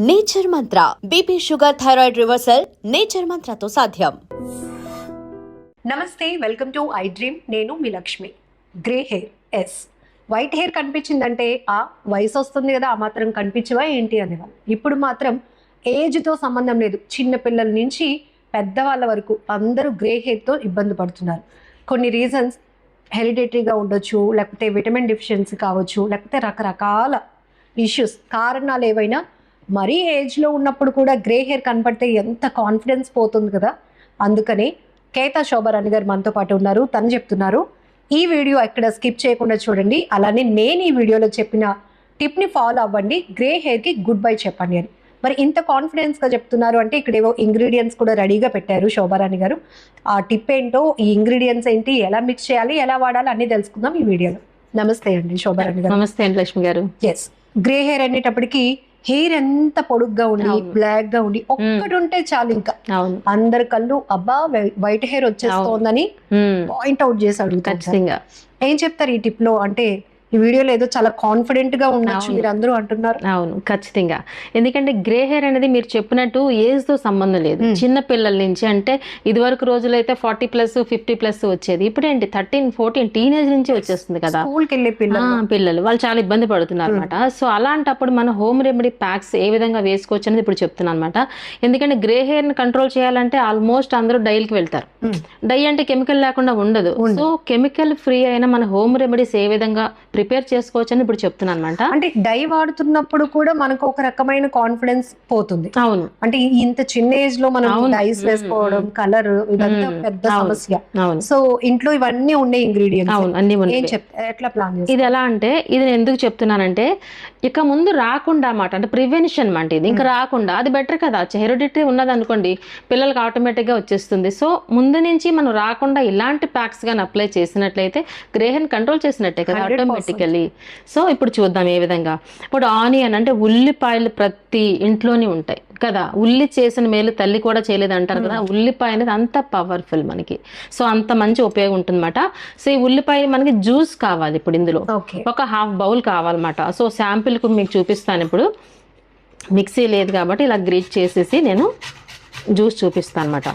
Nature Mantra BP sugar thyroid reversal nature మంత్రతో సాధ్యం. నమస్తే welcome to I dream. నేను మీ Lakshmi. Grey hair yes. White hair కనిపించిందంటే ఆ వయసు వస్తుంది కదా ఆ మాత్రం కనిపించవా ఏంటి అనేవాళ్ళు. ఇప్పుడు మాత్రం ఏజ్తో సంబంధం లేదు. చిన్న పిల్లల నుంచి పెద్దవాళ్ళ వరకు అందరూ గ్రే హెయిర్తో ఇబ్బంది పడుతున్నారు. కొన్ని రీజన్స్ హెరిడేటరీగా ఉండొచ్చు లేకపోతే విటమిన్ డెఫిషియన్సీ కావచ్చు లేకపోతే రకరకాల ఇష్యూస్ కారణాలు ఏవైనా మరీ ఏజ్లో ఉన్నప్పుడు కూడా గ్రే హెయిర్ కనపడితే ఎంత కాన్ఫిడెన్స్ పోతుంది కదా. అందుకనే కేతా శోభారాణి గారు మనతో పాటు ఉన్నారు. తను చెప్తున్నారు ఈ వీడియో ఎక్కడ స్కిప్ చేయకుండా చూడండి. అలానే నేను ఈ వీడియోలో చెప్పిన టిప్ని ఫాలో అవ్వండి. గ్రే హెయిర్కి గుడ్ బై చెప్పండి అని. మరి ఇంత కాన్ఫిడెన్స్గా చెప్తున్నారు అంటే ఇక్కడ ఏవో ఇంగ్రీడియంట్స్ కూడా రెడీగా పెట్టారు శోభారాణి గారు. ఆ టిప్ ఏంటో ఈ ఇంగ్రీడియంట్స్ ఏంటి ఎలా మిక్స్ చేయాలి ఎలా వాడాలి అన్నీ తెలుసుకుందాం ఈ వీడియోలో. నమస్తే అండి శోభారాణి గారు. నమస్తే అండి Lakshmi garu. Yes grey hair అనేటప్పటికి హెయిర్ ఎంత పొడుగ్గా ఉండి. బ్లాక్గా ఉండి ఒక్కటి ఉంటే చాలు ఇంకా. అందరి కళ్ళు అబ్బా వైట్ హెయిర్ వచ్చేస్తోందని పాయింట్ అవుట్ చేసి అడుగుతారు ఖచ్చితంగా. ఏం చెప్తారు ఈ టిప్లో? అంటే ఈ వీడియోలో ఏదో చాలా కాన్ఫిడెంట్గా ఉండొచ్చు. మీరు అందరూ అంటున్నారు. అవును ఖచ్చితంగా. ఎందుకంటే గ్రే హెయిర్ అనేది మీరు చెప్పినట్టు ఏజ్తో సంబంధం లేదు. చిన్న పిల్లల నుంచి అంటే ఇదివరకు రోజులైతే ఫార్టీ ప్లస్ ఫిఫ్టీ ప్లస్ వచ్చేది. ఇప్పుడు ఏంటి థర్టీన్ ఫోర్టీన్ టీనేజ్ నుంచి వచ్చేస్తుంది కదా. స్కూల్కి వెళ్ళే పిల్లలు. పిల్లలు. వాళ్ళు చాలా ఇబ్బంది పడుతున్నారు అనమాట సో అలాంటప్పుడు మన హోమ్ రెమెడీ ప్యాక్స్ ఏ విధంగా వేసుకోవచ్చు అనేది ఇప్పుడు చెప్తున్నాను అనమాట ఎందుకంటే గ్రే హెయిర్ని కంట్రోల్ చేయాలంటే ఆల్మోస్ట్ అందరూ డైల్కి వెళ్తారు. డై అంటే కెమికల్ లేకుండా ఉండదు. సో కెమికల్ ఫ్రీ అయిన మన హోమ్ రెమెడీస్ ఏ విధంగా ప్రిపేర్ చేసుకోవచ్చు అని ఇప్పుడు చెప్తున్నాను అనమాట అంటే డై వాడుతున్నప్పుడు కూడా మనకు ఒక రకమైన కాన్ఫిడెన్స్ పోతుంది. అవును. అంటే ఇంత చిన్న ఏజ్లో మనం. డైస్ వేసుకోవడం కలర్ ఇదంతా. పెద్ద. సమస్య. సో ఇంట్లో ఇవన్నీ ఉండే ఇంగ్రీడియంట్స్ అవును అన్ని ఉన్నాయి ఎట్లా ప్లాన్ ఇది ఎలా అంటే ఇది నేను ఎందుకు చెప్తున్నానంటే ఇక ముందు రాకుండా అన్నమాట. అంటే ప్రివెన్షన్ అన్నమాట ఇది. ఇంకా రాకుండా అది బెటర్ కదా. హెరిడిటరీ ఉన్నది అనుకోండి పిల్లలకి ఆటోమేటిక్గా వచ్చేస్తుంది. సో ముందు నుంచి మనం రాకుండా ఇలాంటి ప్యాక్స్ కానీ అప్లై చేసినట్లయితే గ్రేహన్ కంట్రోల్ చేసినట్టే కదా 100%. ఆటోమేటికల్లీ సో ఇప్పుడు చూద్దాం ఏ విధంగా. ఇప్పుడు ఆనియన్ అంటే ఉల్లిపాయలు ప్రతి ఇంట్లోనే ఉంటాయి కదా? ఉల్లి చేసిన మేలు తల్లి కూడా చేయలేదు అంటారు కదా ఉల్లిపాయ అనేది అంత పవర్ఫుల్ మనకి. సో అంత మంచి ఉపయోగం ఉంటుందన్నమాట. సో ఈ ఉల్లిపాయ మనకి జ్యూస్ కావాలి ఇప్పుడు ఇందులో. ఒక హాఫ్ బౌల్ కావాలన్నమాట. సో శాంపిల్కు మీకు చూపిస్తాను ఇప్పుడు. మిక్సీ లేదు కాబట్టి ఇలా గ్రీట్ చేసేసి నేను జ్యూస్ చూపిస్తాను అనమాట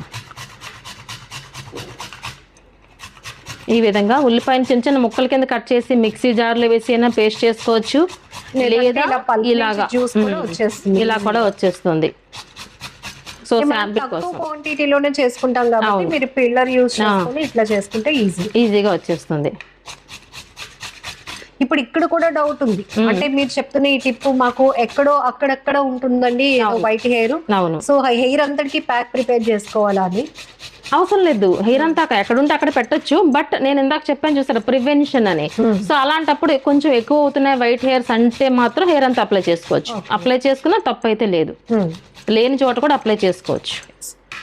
ఈ విధంగా ఉల్లిపాయని చిన్న చిన్న ముక్కల కింద కట్ చేసి మిక్సీ జార్లో వేసి అయినా పేస్ట్ చేసుకోవచ్చు. లేదా ఇలాగా. ఇలా కూడా వచ్చేస్తుంది. సో శాంపిల్ కోసం. క్వాంటిటీలోనే చేసుకుంటాం కాబట్టి. మీరు పిల్లర్ యూస్ చేసుకుని ఇట్లా చేసుకుంటే ఈజీ ఈజీగా వచ్చేస్తుంది. ఇప్పుడు ఇక్కడ కూడా డౌట్ ఉంది. అంటే మీరు చెప్తున్న ఈ టిప్ మాకు ఎక్కడో అక్కడక్కడ ఉంటుందండి వైట్ హెయిర్ సో హెయిర్ అంతటికి ప్యాక్ ప్రిపేర్ చేసుకోవాలా అని అవసరం లేదు. హెయిర్ అంతా అక్కడ ఎక్కడ ఉంటే అక్కడ పెట్టొచ్చు. బట్ నేను ఇందాక చెప్పాను చూసారా ప్రివెన్షన్ అని. సో అలాంటప్పుడు కొంచెం ఎక్కువ అవుతున్నాయి వైట్ హెయిర్స్ అంటే మాత్రం హెయిర్ అంతా అప్లై చేసుకోవచ్చు. అప్లై చేసుకున్నా తప్పు అయితే లేదు. Hmm. లేని చోట కూడా అప్లై చేసుకోవచ్చు.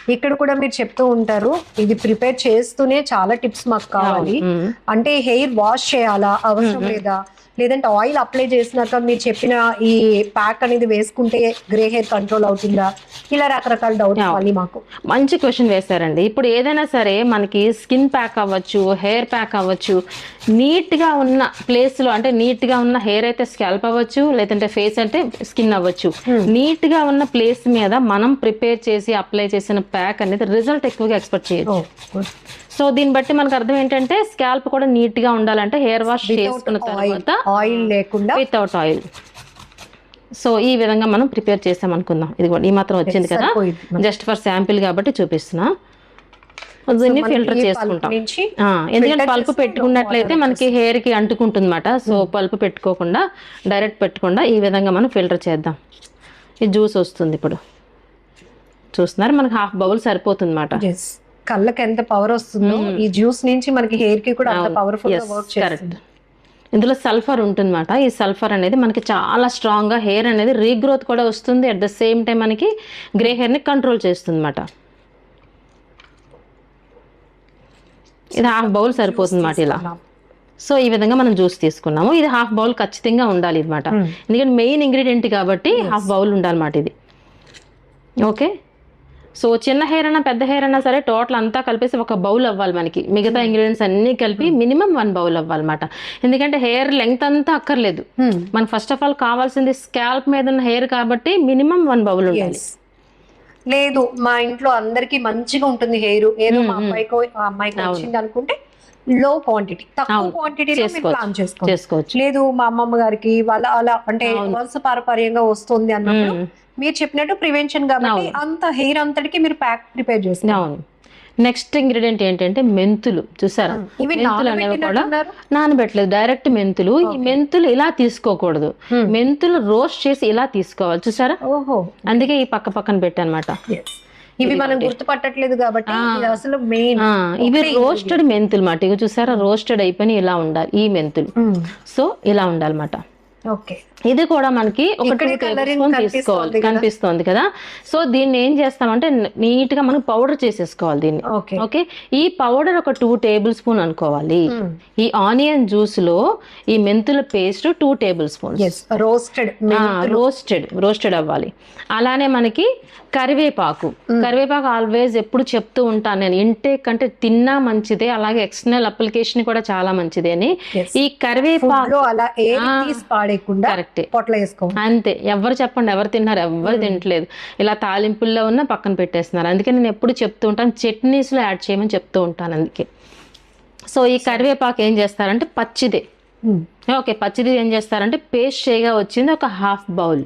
ఇక్కడ కూడా మీరు చెప్తూ ఉంటారు ఇది ప్రిపేర్ చేస్తూనే చాలా టిప్స్ మాకు కావాలి. మ్మ్. అంటే హెయిర్ వాష్ చేయాలా అవసరం లేదా? లేదంటే ఆయిల్ అప్లై చేసినాక మీరు చెప్పిన ఈ ప్యాక్ అనేది వేసుకుంటే గ్రే హెయిర్ కంట్రోల్ అవుతుందా? ఇలా రకరకాల డౌట్స్ మళ్ళీ మాకు. మంచి క్వశ్చన్ వేశారండి. ఇప్పుడు ఏదైనా సరే మనకి స్కిన్ ప్యాక్ అవ్వచ్చు హెయిర్ ప్యాక్ అవ్వచ్చు నీట్గా ఉన్న ప్లేస్లో అంటే నీట్గా ఉన్న హెయిర్ అయితే స్కాల్ప్ అవ్వచ్చు లేదంటే ఫేస్ అంటే స్కిన్ అవ్వచ్చు. నీట్గా ఉన్న ప్లేస్ మీద మనం ప్రిపేర్ చేసి అప్లై చేసిన ప్యాక్ అనేది రిజల్ట్ ఎక్కువగా ఎక్స్పెక్ట్ చేయొచ్చు. సో దీన్ని బట్టి మనకు అర్థం ఏంటంటే స్కాల్ప్ కూడా నీట్గా ఉండాలంటే హెయిర్ వాష్ చేసుకున్న తర్వాత ఆయిల్ లేకుండా వితౌట్ ఆయిల్ సో ఈ విధంగా మనం ప్రిపేర్ చేసాం అనుకుందాం ఇది కూడా ఈ మాత్రం వచ్చింది కదా. జస్ట్ ఫర్ శాంపిల్ కాబట్టి చూపిస్తున్నా. దీన్ని ఫిల్టర్ చేసుకుంటాం. ఎందుకంటే పల్పు పెట్టుకున్నట్లయితే మనకి హెయిర్కి అంటుకుంటుంది అనమాట సో పల్పు పెట్టుకోకుండా డైరెక్ట్ పెట్టకుండా ఈ విధంగా మనం ఫిల్టర్ చేద్దాం. ఈ జ్యూస్ వస్తుంది ఇప్పుడు. చూస్తున్నారు? మనకి హాఫ్ బౌల్ సరిపోతుంది అనమాట. కళ్ళకి ఎంత పవర్ వస్తుందో ఈ జ్యూస్ నుంచి మనకి హెయిర్కి కూడా అంత పవర్ఫుల్గా వర్క్ చేస్తుంది. ఇందులో సల్ఫర్ ఉంటుందన్నమాట. ఈ సల్ఫర్ అనేది మనకి చాలా స్ట్రాంగ్గా హెయిర్ అనేది రీగ్రోత్ కూడా వస్తుంది. అట్ ద సేమ్ టైం మనకి గ్రే హెయిర్ని కంట్రోల్ చేస్తుంది అనమాట ఇది హాఫ్ బౌల్ సరిపోతుంది అన్నమాట ఇలా. సో ఈ విధంగా మనం జ్యూస్ తీసుకున్నాము. ఇది హాఫ్ బౌల్ ఖచ్చితంగా ఉండాలి అనమాట ఎందుకంటే మెయిన్ ఇంగ్రీడియంట్ కాబట్టి హాఫ్ బౌల్ ఉండాలన్నమాట ఇది. ఓకే సో చిన్న హెయిర్ అయినా పెద్ద హెయిర్ అయినా సరే టోటల్ అంతా కలిపేసి ఒక బౌల్ అవ్వాలి మనకి మిగతా ఇంగ్రీడియంట్స్ అన్ని కలిపి మినిమం వన్ బౌల్ అవ్వాలన్నమాట ఎందుకంటే హెయిర్ లెంగ్త్ అంతా అక్కర్లేదు Hmm. మనకు ఫస్ట్ ఆఫ్ ఆల్ కావాల్సింది స్కాల్ప్ మీద ఉన్న హెయిర్ కాబట్టి మినిమం వన్ బౌల్ ఉండాలి. లేదు మా ఇంట్లో అందరికి మంచిగా ఉంటుంది హెయిర్ ఏదో మా మ్మ్. అబ్బాయికో ఆ అమ్మాయికి. వచ్చింది అనుకుంటే లో క్వాంటిటీ తక్కువ. క్వాంటిటీలో చేసుకోవచ్చు. ప్లాన్ చేసుకోవచ్చు లేదు మా అమ్మమ్మ గారికి వాళ్ళ అలా అంటే అవును. వంశపారపర్యంగా వస్తుంది అన్నప్పుడు. మీరు చెప్పినట్టు ప్రివెన్షన్ కాబట్టి. అంత హెయిర్ అంతటికి మీరు ప్యాక్ ప్రిపేర్ చేస్తారు. అవును. నెక్స్ట్ ఇంగ్రీడియంట్ ఏంటంటే మెంతులు. చూసారా? ఇవి మెంతులు అనేవి కూడా? నానబెట్టలేదు. డైరెక్ట్ మెంతులు. ఈ. మెంతులు ఇలా తీసుకోకూడదు. Hmm. మెంతులు రోస్ట్ చేసి ఇలా తీసుకోవాలి. చూసారా? ఓహో అందుకే ఈ పక్క పక్కన పెట్టానమాట. ఇవి మనం. గుర్తుపట్టట్లేదు కాబట్టి అసలు మెయిన్ ఇవి రోస్టెడ్ మెంతులు మాట. ఇవి చూసారా? రోస్టెడ్ అయిపోయి ఇలా ఉండాలి. ఈ మెంతులు. సో ఇలా ఉండాలన్నమాట. ఇది కూడా మనకి ఒక టూ టేబుల్ స్పూన్ తీసుకోవాలి. కనిపిస్తోంది కదా? సో దీన్ని ఏం చేస్తామంటే నీట్గా మనం పౌడర్ చేసేసుకోవాలి దీన్ని. ఓకే. ఓకే? ఈ పౌడర్ ఒక టూ టేబుల్ స్పూన్ అనుకోవాలి. ఈ ఆనియన్ జ్యూస్లో ఈ మెంతుల paste two tablespoons. Yes roasted roasted roasted అవ్వాలి. అలానే మనకి కరివేపాకు. కరివేపాకు ఆల్వేస్ ఎప్పుడు చెప్తూ ఉంటాను నేను. ఇంటేక్ అంటే తిన్నా మంచిదే అలాగే ఎక్స్టర్నల్ అప్లికేషన్ కూడా చాలా మంచిదే అని. ఈ కరివేపాకు అలా పాడేయకుండా పొట్ల వేసుకో అంతే. ఎవరు చెప్పండి ఎవరు తిన్నారు ఎవరు తినట్లేదు ఇలా తాలింపుల్లో ఉన్న పక్కన పెట్టేస్తున్నారు. అందుకే నేను ఎప్పుడు చెప్తూ ఉంటాను చట్నీస్లో యాడ్ చేయమని చెప్తూ ఉంటాను అందుకే. సో ఈ కరివేపాకు ఏం చేస్తారంటే పచ్చిదే. ఓకే పచ్చిది ఏం చేస్తారంటే పేస్ట్ చేయగా వచ్చింది ఒక హాఫ్ బౌల్.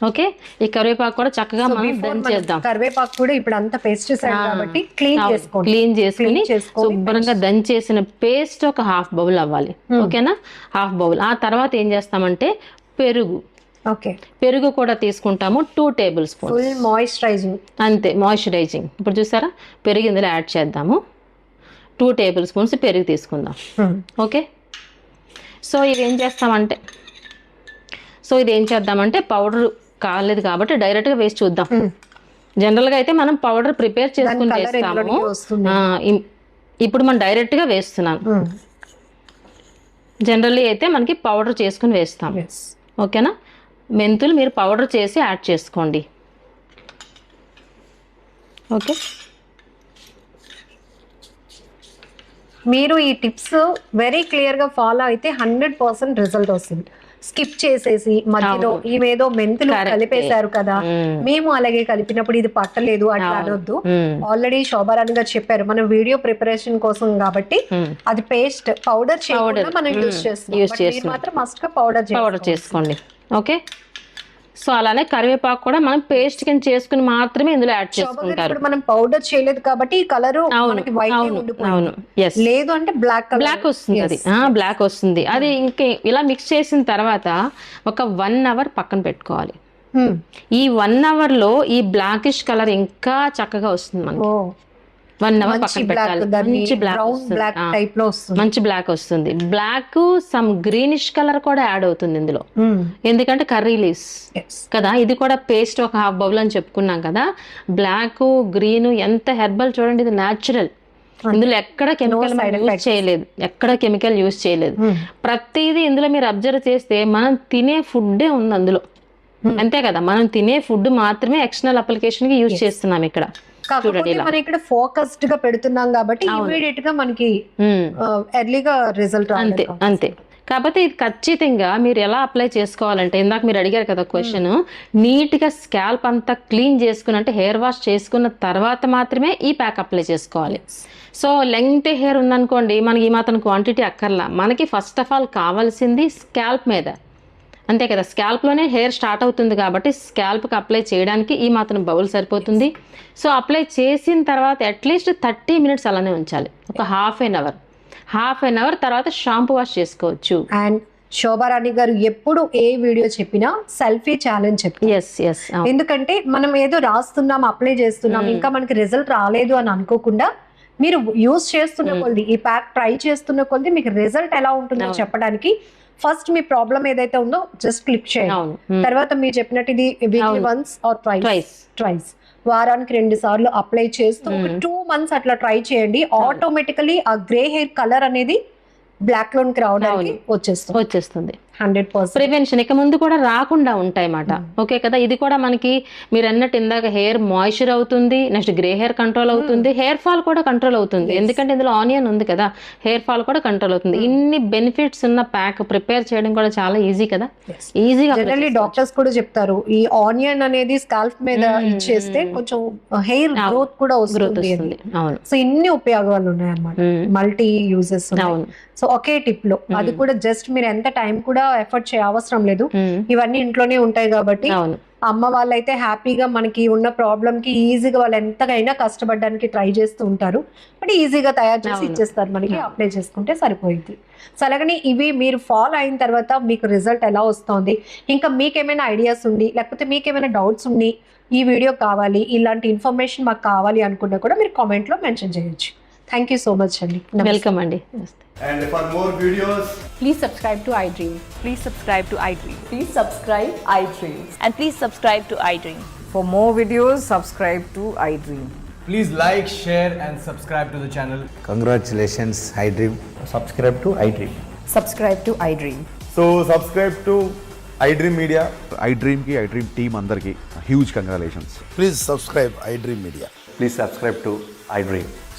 ఓకే? ఈ కరివేపాకు కూడా చక్కగా మనం దంచేద్దాం కరివేపాకు కూడా ఇప్పుడు అంతా పేస్ట్ ఆ. కాబట్టి క్లీన్ చేసుకోండి క్లీన్ చేసుకుని శుభ్రంగా దంచేసిన పేస్ట్ ఒక హాఫ్ బౌల్ అవ్వాలి. ఓకేనా? హాఫ్ బౌల్ ఆ తర్వాత ఏం చేస్తామంటే పెరుగు. ఓకే. పెరుగు కూడా తీసుకుంటాము two tablespoon full moisturising అంతే మాయిశ్చరైజింగ్ ఇప్పుడు చూసారా? పెరుగు ఇందులో యాడ్ చేద్దాము. టూ టేబుల్ స్పూన్స్ పెరుగు తీసుకుందాం. ఓకే? సో ఇది ఏం చేస్తామంటే సో ఇది ఏం చేద్దామంటే పౌడర్ కాలేదు కాబట్టి డైరెక్ట్గా వేసి చూద్దాం. జనరల్గా అయితే మనం పౌడర్ ప్రిపేర్ చేసుకుని ఇం- ఇప్పుడు మనం డైరెక్ట్గా వేస్తున్నాను. జనరల్లీ అయితే మనకి పౌడర్ చేసుకుని వేస్తాం. ఓకేనా మెంతులు మీరు పౌడర్ చేసి యాడ్ చేసుకోండి. ఓకే మీరు ఈ టిప్స్ వెరీ క్లియర్గా ఫాలో అయితే హండ్రెడ్ పర్సెంట్ రిజల్ట్ వస్తుంది. స్కిప్ చేసేసి మధ్యలో. ఈమెదో మెంతులు. కలిపేశారు కదా మ్మ్. అలాగే కలిపినప్పుడు ఇది పట్టలేదు అట్లా. అనొద్దు. ఆల్రెడీ శోభారాణి గారు చెప్పారు మనం వీడియో ప్రిపరేషన్ కోసం కాబట్టి. అది పేస్ట్ పౌడర్ చేయకుండా. మనం మీరు చేస్తున్నాం. మాత్రం మస్ట్గా పౌడర్ పౌడర్ చేసుకోండి ఓకే సో అలానే కరివేపాకు కూడా మనం పేస్ట్ కింద చేసుకుని మాత్రమే ఇందులో యాడ్ చేసుకుంటారు. మనం పౌడర్ చేయలేదు కాబట్టి ఈ కలర్ అవును లేదు అంటే బ్లాక్ బ్లాక్ వస్తుంది అది. బ్లాక్ వస్తుంది. అది ఇంకే ఇలా మిక్స్ చేసిన తర్వాత ఒక వన్ అవర్ పక్కన పెట్టుకోవాలి. ఈ వన్ అవర్లో ఈ బ్లాకిష్ కలర్ ఇంకా చక్కగా వస్తుంది మనకి. వన్ అవర్ పక్కన బ్లాక్ పెట్టాలి. మంచి బ్లాక్ బ్లాక్ టైప్లో వస్తుంది. మంచి బ్లాక్ వస్తుంది. బ్లాక్ సమ్ గ్రీనిష్ కలర్ కూడా యాడ్ అవుతుంది ఇందులో. మ్మ్. ఎందుకంటే కర్రీ లీవ్స్. కదా? ఇది కూడా పేస్ట్ ఒక హాఫ్ బౌల్ అని చెప్పుకున్నాం కదా? బ్లాక్ గ్రీన్ ఎంత హెర్బల్ చూడండి ఇది న్యాచురల్ ఇందులో ఎక్కడ కెమికల్ యూజ్. చేయలేదు. ఎక్కడ కెమికల్ యూజ్ చేయలేదు. మ్మ్. ప్రతిదీ ఇందులో మీరు అబ్జర్వ్ చేస్తే మనం తినే ఫుడ్డే ఉంది అందులో. అంతే కదా? మనం తినే ఫుడ్ మాత్రమే ఎక్స్టర్నల్ అప్లికేషన్కి యూజ్ చేస్తున్నాం ఇక్కడ. మనం ఇక్కడ ఫోకస్డ్గా పెడుతున్నాం కాబట్టి ఇమీడియట్గా మనకి. ఎర్లీగా రిజల్ట్ అంతే అంతే. కాకపోతే ఇది ఖచ్చితంగా మీరు ఎలా అప్లై చేసుకోవాలంటే ఇందాక మీరు అడిగారు కదా క్వశ్చన్ నీట్గా స్కాల్ప్ అంతా క్లీన్ చేసుకుని అంటే హెయిర్ వాష్ చేసుకున్న తర్వాత మాత్రమే ఈ ప్యాక్ అప్లై చేసుకోవాలి. సో లెంగ్త్ హెయిర్ ఉందనుకోండి మనకి ఈ మాత్రం క్వాంటిటీ అక్కర్లా. మనకి ఫస్ట్ ఆఫ్ ఆల్ కావాల్సింది స్కాల్ప్ మీద. అంతే కదా స్కాల్ప్లోనే హెయిర్ స్టార్ట్ అవుతుంది కాబట్టి స్కాల్ప్కి అప్లై చేయడానికి ఈ మాత్రం బౌల్ సరిపోతుంది. సో అప్లై చేసిన తర్వాత అట్లీస్ట్ థర్టీ మినిట్స్ అలానే ఉంచాలి. ఒక half an hour half an hour తర్వాత షాంపూ వాష్ చేసుకోవచ్చు. అండ్ శోభారాణి గారు ఎప్పుడు ఏ వీడియో చెప్పినా సెల్ఫీ ఛాలెంజ్ చెప్పి ఎస్ ఎస్ ఎందుకంటే మనం ఏదో రాస్తున్నాం అప్లై చేస్తున్నాం ఇంకా మనకి రిజల్ట్ రాలేదు అని అనుకోకుండా మీరు యూస్ చేస్తున్న కొద్ది ఈ ప్యాక్ ట్రై చేస్తున్న కొద్ది మీకు రిజల్ట్ ఎలా ఉంటుందో. చెప్పడానికి ఫస్ట్ మీ ప్రాబ్లం ఏదైతే ఉందో జస్ట్ క్లిక్ చేయండి. అవును. తర్వాత మీరు చెప్పినట్టు ఇది weekly. Once or twice twice వారానికి రెండు సార్లు అప్లై చేస్తూ ఒక. టూ మంత్స్ అట్లా ట్రై చేయండి. ఆటోమేటికలీ ఆ గ్రే హెయిర్ కలర్ అనేది బ్లాక్ లోనికి రావడానికి వచ్చేస్తుంది. వచ్చేస్తుంది. Hundred percent. ప్రివెన్షన్ ఇక ముందు కూడా రాకుండా ఉంటాయి అన్నమాట ఓకే కదా? ఇది కూడా మనకి మీరు అన్నట్టు ఇందాక హెయిర్ మాయిశ్చర్ అవుతుంది నెక్స్ట్ గ్రే హెయిర్ కంట్రోల్ అవుతుంది హెయిర్ ఫాల్ కూడా కంట్రోల్ అవుతుంది. ఎందుకంటే ఇందులో ఆనియన్ ఉంది కదా హెయిర్ ఫాల్ కూడా కంట్రోల్ అవుతుంది. ఇన్ని బెనిఫిట్స్ ఉన్న ప్యాక్ ప్రిపేర్ చేయడం కూడా చాలా ఈజీ కదా? ఈజీగా జనరల్లీ డాక్టర్స్ కూడా చెప్తారు ఈ ఆనియన్ అనేది స్కాల్ప్ మీద ఇచ్చేస్తే కొంచెం హెయిర్ గ్రోత్ కూడా వస్తుంది అవును. సో ఇన్ని ఉపయోగాలు ఉన్నాయి అన్నమాట. మల్టీ యూజెస్ అవును. సో ఒకే టిప్లో అది కూడా జస్ట్ మీరు ఎంత టైం కూడా ఎఫర్ట్ చేయ అవసరం లేదు. ఇవన్నీ ఇంట్లోనే ఉంటాయి కాబట్టి అమ్మ వాళ్ళైతే హ్యాపీగా మనకి ఉన్న ప్రాబ్లమ్కి ఈజీగా వాళ్ళు ఎంతకైనా కష్టపడడానికి ట్రై చేస్తూ ఉంటారు. బట్ ఈజీగా తయారు చేసి. ఇచ్చేస్తారు మనకి అప్లై చేసుకుంటే సరిపోయింది సో అలాగని ఇవి మీరు ఫాలో అయిన తర్వాత మీకు రిజల్ట్ ఎలా వస్తుంది? ఇంకా మీకేమైనా ఐడియాస్ ఉండి లేకపోతే మీకేమైనా డౌట్స్ ఉండి ఈ వీడియో కావాలి ఇలాంటి ఇన్ఫర్మేషన్ మాకు కావాలి అనుకున్నా కూడా మీరు comment లో మెన్షన్ చేయొచ్చు. థ్యాంక్ యూ సో మచ్ అండి నమస్తే. వెల్కమ్ అండి నమస్తే And for more videos, Please subscribe to iDream. Please subscribe to iDream. Please subscribe iDream. And please subscribe to iDream. For more videos, subscribe to iDream. please like, share, and subscribe to the channel. Congratulations, iDream. Subscribe to iDream. Subscribe to iDream. So, subscribe to iDream Media. I డ్రీమ్కి I dream team అందరికీ huge congratulations Please subscribe iDream Media. Please subscribe to iDream.